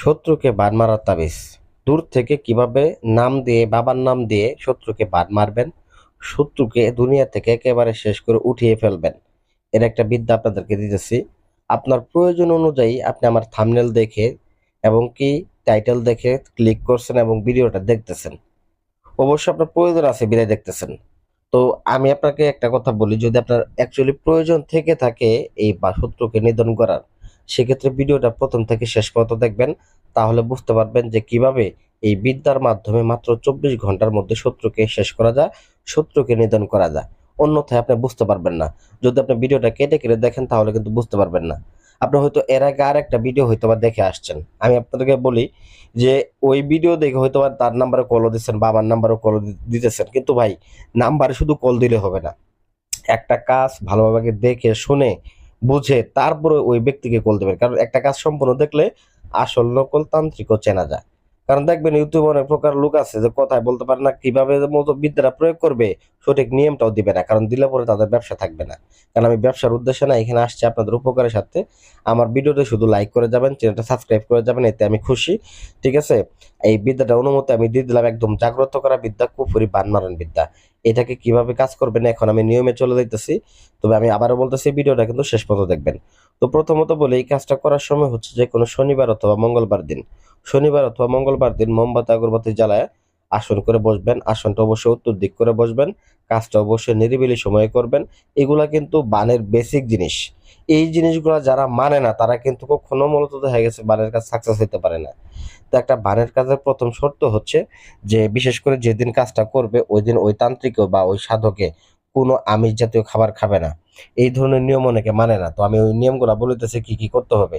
শত্রুকে বান মারার তাবিজ। দূর থেকে কীভাবে নাম দিয়ে, বাবার নাম দিয়ে শত্রুকে বান মারবেন? শত্রুকে দুনিয়া থেকে একেবারে শেষ করে উঠিয়ে ফেলবেন। এর একটা বিদ্যা আপনাদেরকে দিতেছি। আপনার প্রয়োজন অনুযায়ী আপনি আমার থামনেল দেখে এবং কি টাইটেল দেখে ক্লিক করছেন এবং ভিডিওটা দেখতেছেন। অবশ্যই আপনার প্রয়োজন আছে, বিদায় দেখতেছেন। তো আমি আপনাকে একটা কথা বলি, যদি আপনার অ্যাকচুয়ালি প্রয়োজন থেকে থাকে এই বা শত্রুকে নিধন করার সেক্ষেত্রে ভিডিওটা প্রথম থেকে শেষ পর্যন্ত দেখবেন, তাহলে বুঝতে পারবেন যে কীভাবে এই বিদ্যার মাধ্যমে মাত্র চব্বিশ ঘণ্টার মধ্যে শত্রুকে শেষ করা যায়, শত্রুকে নিধন করা যায়। অন্যথায় আপনি বুঝতে পারবেন না। যদি আপনি ভিডিওটা কেটে কেটে দেখেন, তাহলে কিন্তু বুঝতে পারবেন না। আপনি হয়তো এর আগে আর একটা ভিডিও হয়তো বা দেখে আসছেন। আমি আপনাদেরকে বলি যে, ওই ভিডিও দেখে হয়তো বা তার নাম্বারে কলও দিচ্ছেন, বাবার নাম্বারও কল দিতেছেন। কিন্তু ভাই, নাম্বারে শুধু কল দিলে হবে না। একটা কাজ ভালোভাবে দেখে, শুনে বুঝে তারপরে ওই ব্যক্তিকে কল দেবেন। কারণ একটা কাজ সম্পূর্ণ দেখলে আসল নকল তান্ত্রিকও চেনা যায়। কারণ দেখবেন ইউটিউবে অনেক প্রকার লোক আছে যে কথায় বলতে পারে না, কীভাবে মতো বিদ্যাটা প্রয়োগ করবে, সঠিক নিয়মটাও দিবে না। কারণ দিলে পরে তাদের ব্যবসা থাকবে না। কারণ আমি ব্যবসার উদ্দেশ্যে না, এখানে আসছি আপনাদের উপকারের সাথে। আমার ভিডিওটা শুধু লাইক করে যাবেন, চ্যানেলটা সাবস্ক্রাইব করে যাবেন, এতে আমি খুশি। ঠিক আছে? এই বিদ্যাটা অনুমতি আমি দিয়ে দিলাম একদম জাগ্রত করা বিদ্যা, কুফুরি বান মারণ বিদ্যা। এটাকে কীভাবে কাজ করবেন, এখন আমি নিয়মে চলে যাইতেছি। তবে আমি আবারও বলতেছি, ভিডিওটা কিন্তু শেষ পর্যন্ত দেখবেন। তো প্রথমত বলে, এই কাজটা করার সময় হচ্ছে যে, কোনো শনিবার অথবা মঙ্গলবার দিন, শনিবার অথবা মঙ্গলবার দিন মোমবাতি আগরবাতি জ্বালায় আসন করে বসবেন। আসনটা অবশ্যই উত্তর দিক করে বসবেন। কাজটা অবশ্যই নিরিবিলি সময়ে করবেন। এগুলা কিন্তু বানের বেসিক জিনিস। এই জিনিসগুলো যারা মানে না, তারা কিন্তু কখনো মূলত দেখা গেছে বানের কাজ সাকসেস হতে পারে না। তো একটা বানের কাজের প্রথম শর্ত হচ্ছে যে, বিশেষ করে যেদিন কাজটা করবে ওই দিন ওই তান্ত্রিক বা ওই সাধকে কোনো আমিষ জাতীয় খাবার খাবে না। এই ধরনের নিয়ম অনেকে মানে না। তো আমি ওই নিয়মগুলো বলিতেছি কি কি করতে হবে?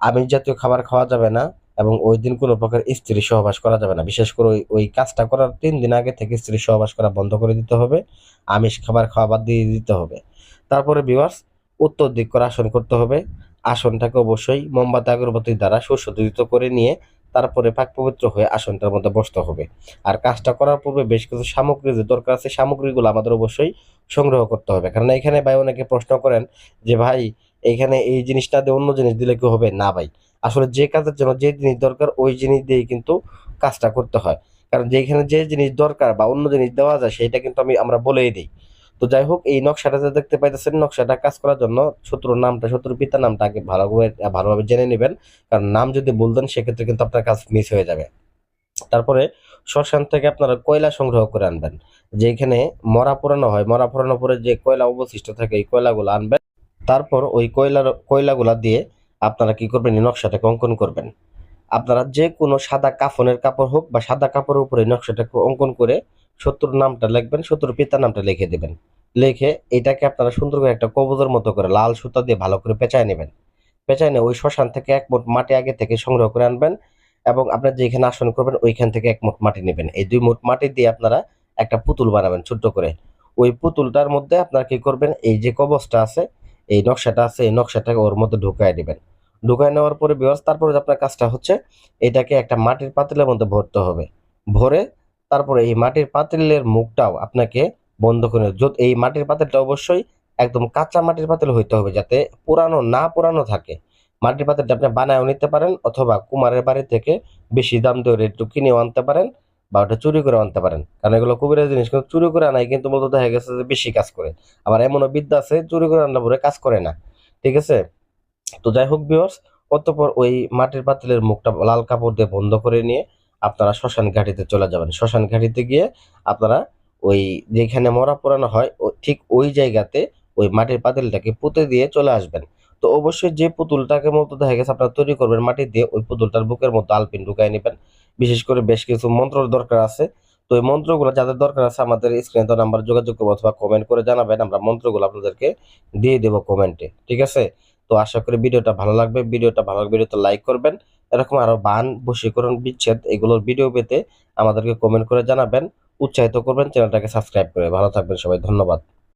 আমিষ জাতীয় খাবার খাওয়া যাবে না এবং ওই দিন কোনো প্রকার স্ত্রী সহবাস করা যাবে না। বিশেষ করে ওই ওই কাজটা করার তিন দিন আগে থেকে স্ত্রী সহবাস করা বন্ধ করে দিতে হবে। আমিষ খাবার খাওয়া বাদ দিয়ে দিতে হবে। তারপরে বিভার্স উত্তর দিক করে আসন করতে হবে। আসনটাকে অবশ্যই মোমবাতি আগরবাতির দ্বারা সুসজ্জিত করে নিয়ে তারপরে পাক পবিত্র হয়ে আসনটার মধ্যে বসতে হবে। আর কাজটা করার পূর্বে বেশ কিছু সামগ্রী যে দরকার আছে, সামগ্রীগুলো আমাদের অবশ্যই সংগ্রহ করতে হবে। কারণ এখানে ভাই অনেকে প্রশ্ন করেন যে, ভাই, এখানে এই জিনিসটা দিয়ে অন্য জিনিস দিলে কি হবে? না ভাই। আসলে যে কাজের জন্য যে জিনিস দরকার, ওই জিনিস দিয়েই কিন্তু কাজটা করতে হয়। কারণ যেখানে যে জিনিস দরকার বা অন্য জিনিস দেওয়া যায়, সেটা কিন্তু আমি, আমরা বলেই দিই। তো যাই হোক, এই নকশাটা যে দেখতে পাইতেছেন, নকশাটা কাজ করার জন্য শত্রুর নামটা, শত্রুর পিতার নামটা আগে ভালোভাবে ভালোভাবে জেনে নেবেন। কারণ নাম যদি বলতেন সেক্ষেত্রে কিন্তু আপনার কাজ মিস হয়ে যাবে। তারপরে শ্মশান থেকে আপনারা কয়লা সংগ্রহ করে আনবেন। যেখানে মরা পোড়ানো হয়, মরা পোড়ানো পরে যে কয়লা অবশিষ্ট থাকে, এই কয়লাগুলো আনবেন। তারপর ওই কয়লার, কয়লাগুলা দিয়ে আপনারা কি করবেন? এই নকশাটাকে অঙ্কন করবেন। আপনারা যে কোনো সাদা কাফনের কাপড় হোক বা সাদা কাপড়ের উপরে নকশাটাকে অঙ্কন করে শত্রুর নামটা লিখবেন শত্রুর পিতার নামটা লিখে দেবেন। লিখে এটাকে আপনারা সুন্দর করে একটা কবজের মতো করে লাল সুতা দিয়ে ভালো করে পেঁচায় নেবেন। পেঁচায় নিয়ে ওই শ্মশান থেকে এক মুঠ মাটি আগে থেকে সংগ্রহ করে আনবেন এবং আপনার যেখানে আসন করবেন ওইখান থেকে এক মুঠ মাটি নেবেন। এই দুই মুঠ মাটি দিয়ে আপনারা একটা পুতুল বানাবেন ছোট্ট করে। ওই পুতুলটার মধ্যে আপনারা কি করবেন, এই যে কবচটা আছে, এই নকশাটা আছে, এই নকশাটাকে ওর মধ্যে ঢুকায় দিবেন ঢুকায় নেওয়ার পরে বিভার্স তারপরে আপনার কাজটা হচ্ছে, এটাকে একটা মাটির পাতিলের মধ্যে ভরতে হবে। ভরে তারপরে এই মাটির পাতিলের মুখটাও আপনাকে বন্ধ করে এই মাটির পাতিলটা অবশ্যই একদম কাঁচা মাটির পাতিল হইতে হবে যাতে পুরানো না পুরানো থাকে। মাটির পাতিলটা আপনি বানায়ও নিতে পারেন অথবা কুমারের বাড়ি থেকে বেশি দাম দিয়ে একটু কিনেও আনতে পারেন বা ওটা চুরি করে আনতে পারেন। কারণ এগুলো কুবেরের জিনিস, কিন্তু চুরি করে আনাই কিন্তু মূলত দেখা গেছে যে বেশি কাজ করে। আবার এমনও বিদ্যা আছে, চুরি করে আনলে পরে কাজ করে না। ঠিক আছে? তো যাই হোক বিয়র্স অতঃপর ওই মাটির পাতিলের মুখটা লাল কাপড় দিয়ে বন্ধ করে নিয়ে আপনারা শ্মশান ঘাটিতে চলে যাবেন। শ্মশান ঘাটিতে গিয়ে আপনারা ওই যেখানে মরা পোড়ানো হয় ঠিক ওই জায়গাতে ওই মাটির পাতিলটাকে পুঁতে দিয়ে চলে আসবেন। তো অবশ্যই যে পুতুলটাকে মতো দেখা গেছে আপনারা তৈরি করবেন মাটি দিয়ে, ওই পুতুলটার বুকের মতো আলপিন ঢুকাই নেবেন। বিশেষ করে বেশ কিছু মন্ত্রর দরকার আছে। তো এই মন্ত্রগুলো যাদের দরকার আছে আমাদের স্ক্রিনে তো নাম্বার যোগাযোগ করব অথবা কমেন্ট করে জানাবেন। আমরা মন্ত্রগুলো আপনাদেরকে দিয়ে দেবো কমেন্টে ঠিক আছে? তো আশা করি ভিডিওটা ভালো লাগবে। ভিডিওটা ভালো লাগবে, ভিডিওতে লাইক করবেন। এরকম আরও বান বসীকরণ বিচ্ছেদ এগুলোর ভিডিও পেতে আমাদেরকে কমেন্ট করে জানাবেন। উৎসাহিত করবেন চ্যানেলটাকে সাবস্ক্রাইব করে। ভালো থাকবেন সবাই, ধন্যবাদ।